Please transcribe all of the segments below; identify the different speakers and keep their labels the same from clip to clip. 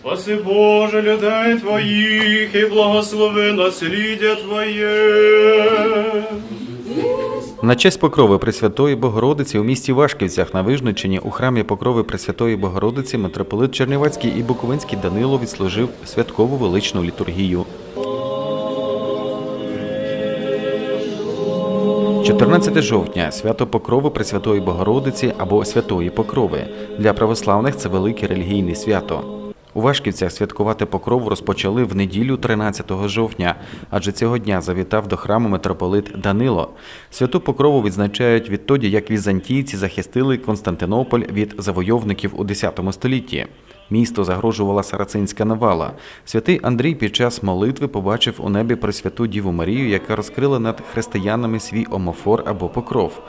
Speaker 1: Спаси Боже людей Твоїх і благослови насліддя Твоє.
Speaker 2: На честь покрови Пресвятої Богородиці у місті Вашківцях на Вижничині у храмі покрови Пресвятої Богородиці митрополит Чернівецький і Буковинський Данило відслужив святкову величну літургію. 14 жовтня свято Покрови Пресвятої Богородиці або Святої Покрови. Для православних це велике релігійне свято. У Вашківцях святкувати покрову розпочали в неділю 13 жовтня, адже цього дня завітав до храму митрополит Данило. Святу покрову відзначають відтоді, як візантійці захистили Константинополь від завойовників у X столітті. Місто загрожувала сарацинська навала. Святий Андрій під час молитви побачив у небі Пресвяту Діву Марію, яка розкрила над християнами свій омофор або покров.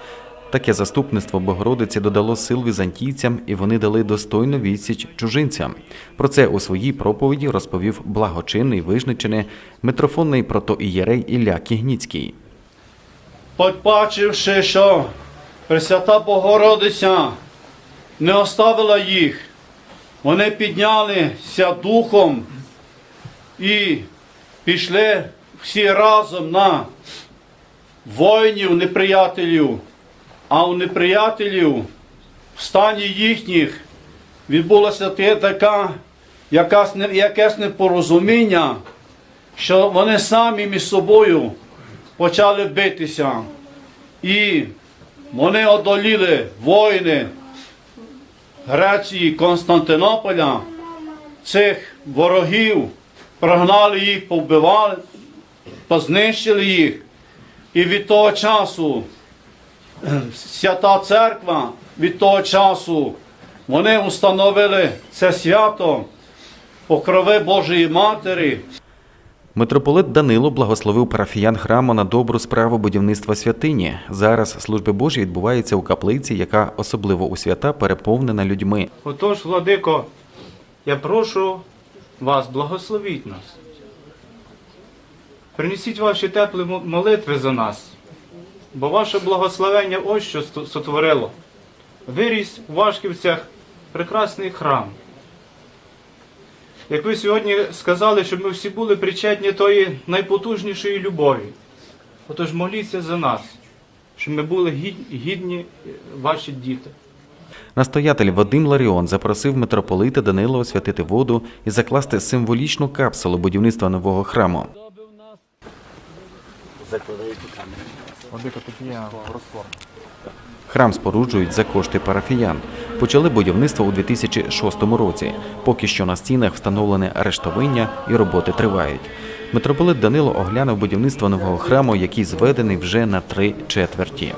Speaker 2: Таке заступництво Богородиці додало сил візантійцям, і вони дали достойну відсіч чужинцям. Про це у своїй проповіді розповів благочинний вижничений митрофонний протоієрей Ілля Кігніцький.
Speaker 1: Побачивши, що Пресвята Богородиця не оставила їх, вони піднялися духом і пішли всі разом на воїнів неприятелів, а у неприятелів в стані їхніх відбулося така якесь непорозуміння, що вони самі між собою почали битися. І вони одоліли воїни Греції Константинополя, цих ворогів, прогнали їх, повбивали, познищили їх. І від того часу свята церква від того часу вони установили це свято покрови Божої Матері.
Speaker 2: Митрополит Данило благословив парафіян храму на добру справу будівництва святині. Зараз служби Божі відбуваються у каплиці, яка особливо у свята переповнена людьми.
Speaker 3: Отож, владико, я прошу вас, благословіть нас. Принесіть ваші теплі молитви за нас, бо ваше благословення ось що сотворило. Виріс у Вашківцях прекрасний храм. Як ви сьогодні сказали, щоб ми всі були причетні тої найпотужнішої любові. Отож моліться за нас, щоб ми були гідні, гідні е, ваші діти.
Speaker 2: Настоятель Вадим Ларіон запросив митрополита Данила освятити воду і закласти символічну капсулу будівництва нового храму. Храм споруджують за кошти парафіян. Почали будівництво у 2006 році. Поки що на стінах встановлене арештовиння і роботи тривають. Митрополит Данило оглянув будівництво нового храму, який зведений вже на три четверті.